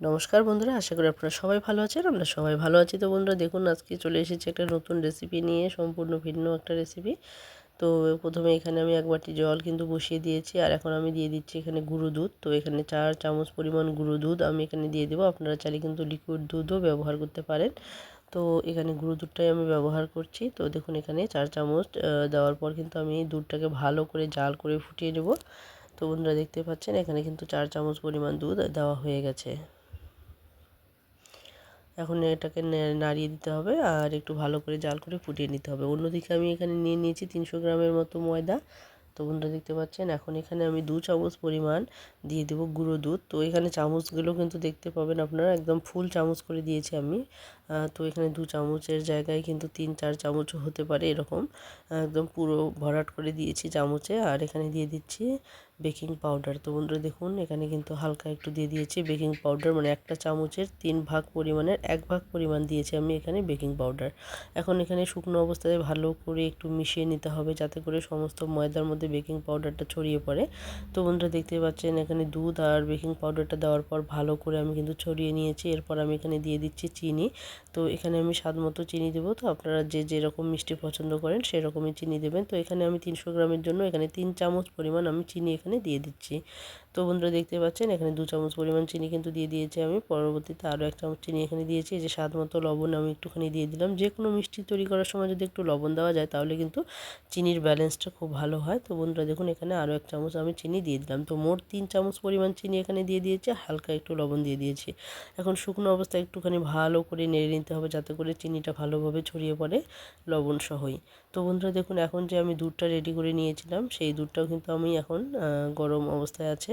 নমস্কার বন্ধুরা, আশা করি আপনারা সবাই ভালো আছেন, আমরা সবাই ভালো আছি। তো বন্ধুরা, দেখুন, আজকে চলে এসেছি একটা নতুন রেসিপি নিয়ে, সম্পূর্ণ ভিন্ন একটা রেসিপি তো প্রথমে এখানে আমি এক বাটি জল কিন্তু বসিয়ে দিয়েছি, আর এখন আমি দিয়ে দিচ্ছি এখানে গুঁড়ো দুধ। তো এখানে চার চামচ পরিমাণ গুঁড়ো দুধ আমি এখানে দিয়ে দেবো। আপনারা চাইলে কিন্তু লিকুইড দুধও ব্যবহার করতে পারেন। তো এখানে গুঁড়ো দুধটাই আমি ব্যবহার করছি। তো দেখুন, এখানে চার চামচ দেওয়ার পর কিন্তু আমি দুধটাকে ভালো করে জাল করে ফুটিয়ে নেব। তো বন্ধুরা, দেখতে পাচ্ছেন, এখানে কিন্তু চার চামচ পরিমাণ দুধ দেওয়া হয়ে গেছে। এখন এটাকে নাড়িয়ে দিতে হবে আর একটু ভালো করে জাল করে ফুটিয়ে নিতে হবে। অন্যদিকে আমি এখানে নিয়ে নিয়েছি তিনশো গ্রামের মতো ময়দা। তো বন্ধুরা দেখতে পাচ্ছেন, এখন এখানে আমি দু চামচ পরিমাণ দিয়ে দেবো গুঁড়ো দুধ। তো এখানে চামচগুলো কিন্তু দেখতে পাবেন আপনারা, একদম ফুল চামচ করে দিয়েছি আমি। তো এখানে দু চামচের জায়গায় কিন্তু তিন, চার চামচ হতে পারে এরকম। একদম পুরো ভরাট করে দিয়েছি চামচে। আর এখানে দিয়ে দিচ্ছি বেকিং পাউডার। তো বন্ধুরা দেখুন, এখানে কিন্তু হালকা একটু দিয়ে দিয়েছি বেকিং পাউডার। মানে একটা চামচের তিন ভাগ পরিমাণের এক ভাগ পরিমাণ দিয়েছি আমি এখানে বেকিং পাউডার। এখন এখানে শুকনো অবস্থায় ভালো করে একটু মিশিয়ে নিতে হবে যাতে করে সমস্ত ময়দার মধ্যে বেকিং পাউডারটা ছড়িয়ে পড়ে। তো বন্ধুরা দেখতে পাচ্ছেন, এখানে দুধ আর বেকিং পাউডারটা দেওয়ার পর ভালো করে আমি কিন্তু ছড়িয়ে নিয়েছি। এরপর আমি এখানে দিয়ে দিচ্ছি চিনি। তো এখানে আমি স্বাদ মতো চিনি দেবো। তো আপনারা যে যেরকম মিষ্টি পছন্দ করেন সেরকমই চিনি দেবেন। তো এখানে আমি তিনশো গ্রামের জন্য এখানে তিন চামচ পরিমাণ আমি চিনি এখানে দিয়ে দিচ্ছি। তো বন্ধুরা দেখতে পাচ্ছেন, এখানে দু চামচ পরিমাণ চিনি কিন্তু দিয়ে দিয়েছি আমি। পরবর্তীতে আরও এক চামচ চিনি এখানে দিয়েছি যে স্বাদ মতো লবণ আমি একটুখানি দিয়ে দিলাম। যে কোনো মিষ্টি তৈরি করার সময় যদি একটু লবণ দেওয়া যায়, তাহলে কিন্তু চিনির ব্যালেন্সটা খুব ভালো হয়। তো বন্ধুরা দেখুন, এখানে আরও এক চামচ আমি চিনি দিয়ে দিলাম। তো মোট তিন চামচ পরিমাণ চিনি এখানে দিয়ে দিয়েছি, হালকা একটু লবণ দিয়ে দিয়েছি। এখন শুকনো অবস্থায় একটুখানি ভালো করে নেড়ে নিতে হবে, যাতে করে চিনিটা ভালোভাবে ছড়িয়ে পড়ে লবণ সহই। তো বন্ধুরা দেখুন, এখন যে আমি দুধটা রেডি করে নিয়েছিলাম, সেই দুধটাও কিন্তু আমি এখন গরম অবস্থায় আছে।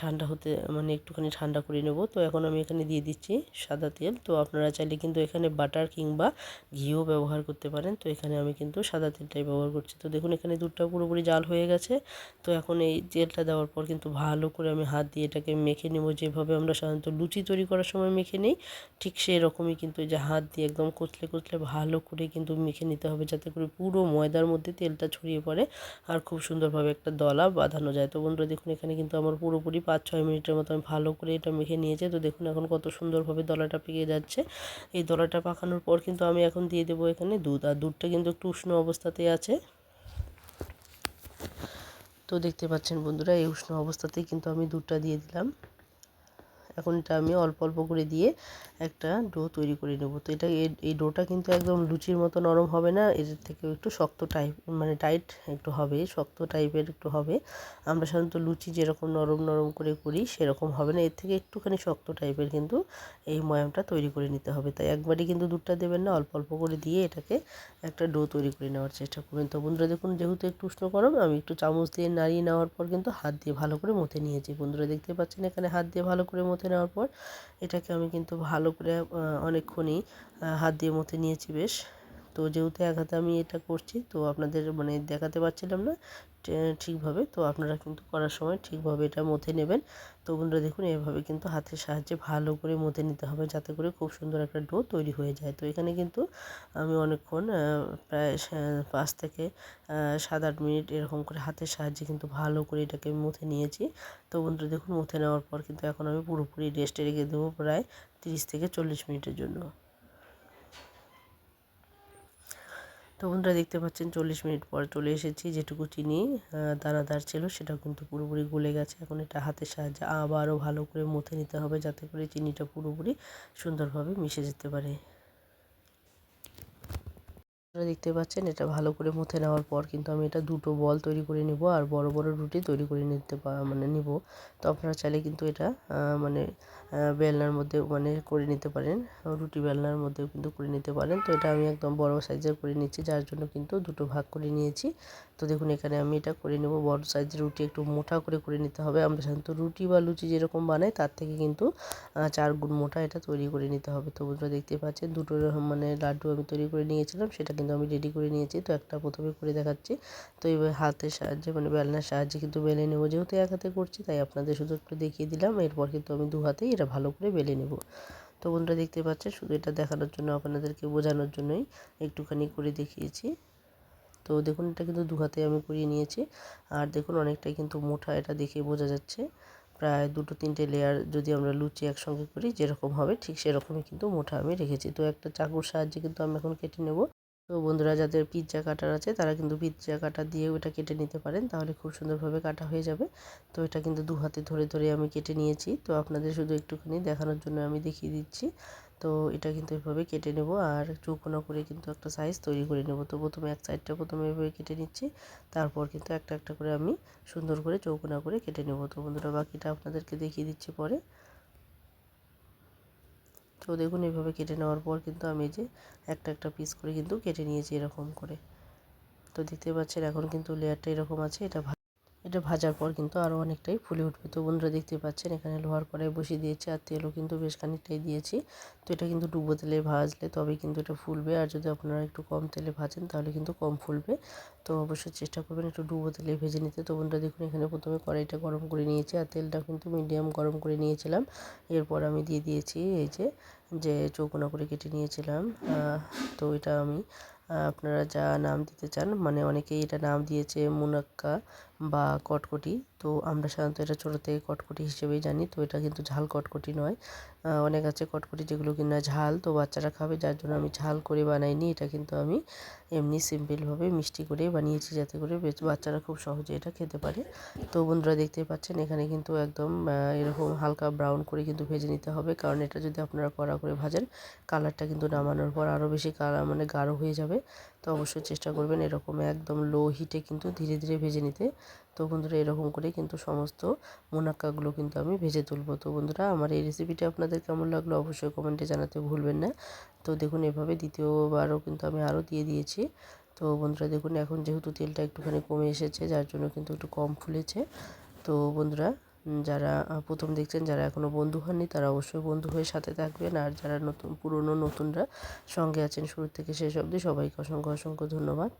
ঠান্ডা হতে মানে একটুখানি ঠান্ডা করে নেব। তো এখন আমি এখানে দিয়ে দিচ্ছি সাদা তেল। তো আপনারা চাইলে কিন্তু এখানে বাটার কিংবা ঘিও ব্যবহার করতে পারেন। তো এখানে আমি কিন্তু সাদা তেলটাই ব্যবহার করছি। তো দেখুন, এখানে দুধটা পুরোপুরি জাল হয়ে গেছে। তো এখন এই তেলটা দেওয়ার পর কিন্তু ভালো করে আমি হাত দিয়ে এটাকে মেখে নেব। যেভাবে আমরা সাধারণত লুচি তৈরি করার সময় মেখে নিই, ঠিক সেই রকমই কিন্তু যে হাত দিয়ে একদম কচলে কচলে ভালো করে কিন্তু মেখে নিতে হবে, যাতে করে পুরো ময়দার মধ্যে তেলটা ছড়িয়ে পড়ে আর খুব সুন্দরভাবে একটা দলা বাঁধানো যায়। তো বন্ধুরা, দেখুন, এখানে কিন্তু আমার পুরোপুরি পাঁচ ছয় মিনিটের মতো আমি ভালো করে এটা মেখে নিয়েছি। তো দেখুন এখন কত সুন্দরভাবে দলাটা পেকে যাচ্ছে। এই দলাটা পাকানোর পর কিন্তু আমি এখন দিয়ে দেবো এখানে দুধ। আর দুধটা কিন্তু একটু উষ্ণ অবস্থাতেই আছে। তো দেখতে পাচ্ছেন বন্ধুরা, এই উষ্ণ অবস্থাতেই কিন্তু আমি দুধটা দিয়ে দিলাম। এখন এটা আমি অল্প অল্প করে দিয়ে একটা ডো তৈরি করে নেব। তো এটা এই ডোটা কিন্তু একদম লুচির মতো নরম হবে না, এর থেকেও একটু শক্ত টাইপ মানে টাইট একটু হবে, শক্ত টাইপের একটু হবে। আমরা সাধারণত লুচি যেরকম নরম নরম করে করি, সেরকম হবে না, এর থেকে একটুখানি শক্ত টাইপের কিন্তু এই ময়ামটা তৈরি করে নিতে হবে। তাই একবারই কিন্তু দুধটা দেবেন না, অল্প অল্প করে দিয়ে এটাকে একটা ডো তৈরি করে নেওয়ার চেষ্টা করবেন। তো বন্ধুরা দেখুন, যেহেতু একটু উষ্ণ গরম, আমি একটু চামচ দিয়ে নাড়িয়ে নেওয়ার পর কিন্তু হাত দিয়ে ভালো করে মতে নিয়েছি। বন্ধুরা দেখতে পাচ্ছেন এখানে হাত দিয়ে ভালো করে মথে নেওয়ার পর এটাকে আমি কিন্তু ভালো করে অনেকক্ষণই হাত দিয়ে মতে নিয়েছি বেশ। তো যেহেতু এক হাতে আমি এটা করছি, তো আপনাদের মানে দেখাতে পারছিলাম না ঠিকভাবে, তো আপনারা কিন্তু করার সময় ঠিকভাবে এটা মথে নেবেন। তো বন্ধুরা দেখুন, এভাবে কিন্তু হাতের সাহায্যে ভালো করে মথে নিতে হবে যাতে করে খুব সুন্দর একটা ডো তৈরি হয়ে যায়। তো এখানে কিন্তু আমি অনেকক্ষণ প্রায় পাঁচ থেকে সাত আট মিনিট এরকম করে হাতের সাহায্যে কিন্তু ভালো করে এটাকে মথে নিয়েছি। তো বন্ধুরা দেখুন, মথে নেওয়ার পর কিন্তু এখন আমি পুরোপুরি রেস্টে রেখে দেবো প্রায় তিরিশ থেকে চল্লিশ মিনিটের জন্য। তো বন্ধুরা দেখতে পাচ্ছেন চল্লিশ মিনিট পর চলে এসেছি। যেটুকু চিনি দানাদার ছিল সেটা কিন্তু পুরোপুরি গলে গেছে। এখন এটা হাতের সাহায্যে আবারও ভালো করে মথে নিতে হবে যাতে করে চিনিটা পুরোপুরি সুন্দরভাবে মিশে যেতে পারে। দেখতে পাচ্ছেন এটা ভালো করে মুথে নেওয়ার পর কিন্তু আমি এটা দুটো বল তৈরি করে নেব আর বড় বড় রুটি তৈরি করে নিতে মানে নিব। তো আপনারা চাইলে কিন্তু এটা মানে বেলনার মধ্যে মানে করে নিতে পারেন। রুটি বেলনার মধ্যেও কিন্তু করে নিতে পারেন। তো এটা আমি একদম বড় সাইজের করে নিচ্ছি, যার জন্য কিন্তু দুটো ভাগ করে নিয়েছি। তো দেখুন, এখানে আমি এটা করে নেব। বড় সাইজের রুটি একটু মোটা করে করে নিতে হবে। আমরা সাধারণত রুটি বা লুচি যেরকম বানাই, তার থেকে কিন্তু চার গুণ মোটা এটা তৈরি করে নিতে হবে। তো বন্ধুরা দেখতে পাচ্ছেন, দুটো মানে লাড্ডু আমি তৈরি করে নিয়েছিলাম, সেটা কিন্তু আমি রেডি করে নিয়েছি। তো একটা প্রথমে করে দেখাচ্ছি। তো এবার হাতের সাহায্যে মানে বেলনার সাহায্যে কিন্তু বেলে নেব। যেহেতু এক হাতে করছি, তাই আপনাদের শুধু একটু দেখিয়ে দিলাম। এরপর কিন্তু আমি দু হাতেই ভালো করে বেলে নেব। তো বন্ধুরা দেখতে পাচ্ছেন, শুধু এটা দেখানোর জন্য আপনাদেরকে বোঝানোর জন্যই একটুখানি করে দেখিয়েছি। তো দেখুন, এটা কিন্তু দু হাতে আমি করিয়ে নিয়েছি। আর দেখুন, অনেকটাই কিন্তু মোটা এটা দেখে বোঝা যাচ্ছে। প্রায় দুটো তিনটে লেয়ার যদি আমরা লুচি একসঙ্গে করি, যেরকম হবে, ঠিক সেরকমই কিন্তু মোটা আমি রেখেছি। তো একটা চাকুর সাহায্যে কিন্তু আমি এখন কেটে নেব। তো বন্ধুরা যাদের পিৎজা কাটার আছে, তারা কিন্তু পিৎজা কাটার দিয়ে ওটা কেটে নিতে পারেন। তাহলে খুব সুন্দরভাবে কাটা হয়ে যাবে। তো এটা কিন্তু দু হাতে ধরে ধরে আমি কেটে নিয়েছি। তো আপনাদের শুধু একটুখানি দেখানোর জন্য আমি দেখিয়ে দিচ্ছি। তো এটা কিন্তু এভাবে কেটে নেব আর চৌকোনা করে কিন্তু একটা সাইজ তৈরি করে নেব। তো প্রথমে এক সাইডটা প্রথমে এভাবে কেটে নিচ্ছি। তারপর কিন্তু একটা একটা করে আমি সুন্দর করে চৌকোনা করে কেটে নেব। তো বন্ধুরা বাকিটা আপনাদেরকে দেখিয়ে দিচ্ছি পরে। তো দেখুন, এভাবে কেটে নেওয়ার পর কিন্তু আমি যে একটা একটা পিস করে কিন্তু কেটে নিয়েছি এরকম করে। তো দেখতে পাচ্ছেন, এখন কিন্তু লেয়ারটা এরকম আছে, এটা এটা ভাজার পর কিন্তু আরও অনেকটাই ফুলে উঠবে। তো বন্ধুরা দেখতে পাচ্ছেন, এখানে লোহার কড়াই বসিয়ে দিয়েছি আর তেলও কিন্তু বেশ খানিকটাই দিয়েছি। তো এটা কিন্তু ডুবো তেলে ভাজলে তবে কিন্তু এটা ফুলবে। আর যদি আপনারা একটু কম তেলে ভাজেন তাহলে কিন্তু কম ফুলবে। তো অবশ্যই চেষ্টা করবেন একটু ডুবো তেলে ভেজে নিতে। তো বন্ধুরা দেখুন, এখানে প্রথমে কড়াইটা গরম করে নিয়েছি আর তেলটা কিন্তু মিডিয়াম গরম করে নিয়েছিলাম। এরপর আমি দিয়ে দিয়েছি এই যে যে চৌকোনা করে কেটে নিয়েছিলাম। তো এটা আমি আপনারা যা নাম দিতে চান মানে অনেকেই এটা নাম দিয়েছে মুনাক্কা বা কটকটি। তো আমরা সাধারণত এটা ছোটো থেকে কটকটি হিসেবেই জানি, তো এটা কিন্তু ঝাল কটকটি নয়। অনেক আছে কটকটি যেগুলো কিনা ঝাল, তো বাচ্চারা খাবে, যার জন্য আমি ঝাল করে বানাইনি, এটা কিন্তু আমি এমনি সিম্পলভাবে মিষ্টি করে বানিয়েছি যাতে করে বাচ্চারা খুব সহজে এটা খেতে পারে। তো বন্ধুরা দেখতে পাচ্ছেন, এখানে কিন্তু একদম এরকম হালকা ব্রাউন করে কিন্তু ভেজে নিতে হবে, কারণ এটা যদি আপনারা কড়া করে ভাজেন, কালারটা কিন্তু নামানোর পর আরও বেশি কালার মানে গাঢ় হয়ে যাবে। তো অবশ্যই চেষ্টা করবেন এরকম একদম লো হিটে কিন্তু ধীরে ধীরে ভেজে নিতে। তো বন্ধুরা, এরকম করে কিন্তু সমস্ত মোনাক্কাগুলো কিন্তু আমি ভেজে তুলবো। তো বন্ধুরা, আমার এই রেসিপিটা আপনাদের কেমন লাগল অবশ্যই কমেন্টে জানাতে ভুলবেন না। তো দেখুন, এভাবে দ্বিতীয়বারও কিন্তু আমি আরও দিয়ে দিয়েছি। তো বন্ধুরা, দেখুন, এখন যেহেতু তেলটা একটুখানি কমে এসেছে, যার জন্য কিন্তু একটু কম ফুলেছে। তো বন্ধুরা যারা প্রথম দেখছেন, যারা এখনও বন্ধু হননি, তারা অবশ্যই বন্ধু হয়ে সাথে থাকবেন। আর যারা নতুন, পুরনো নতুনরা সঙ্গে আছেন শুরু থেকে শেষ অবধি, সবাইকে অসংখ্য অসংখ্য ধন্যবাদ।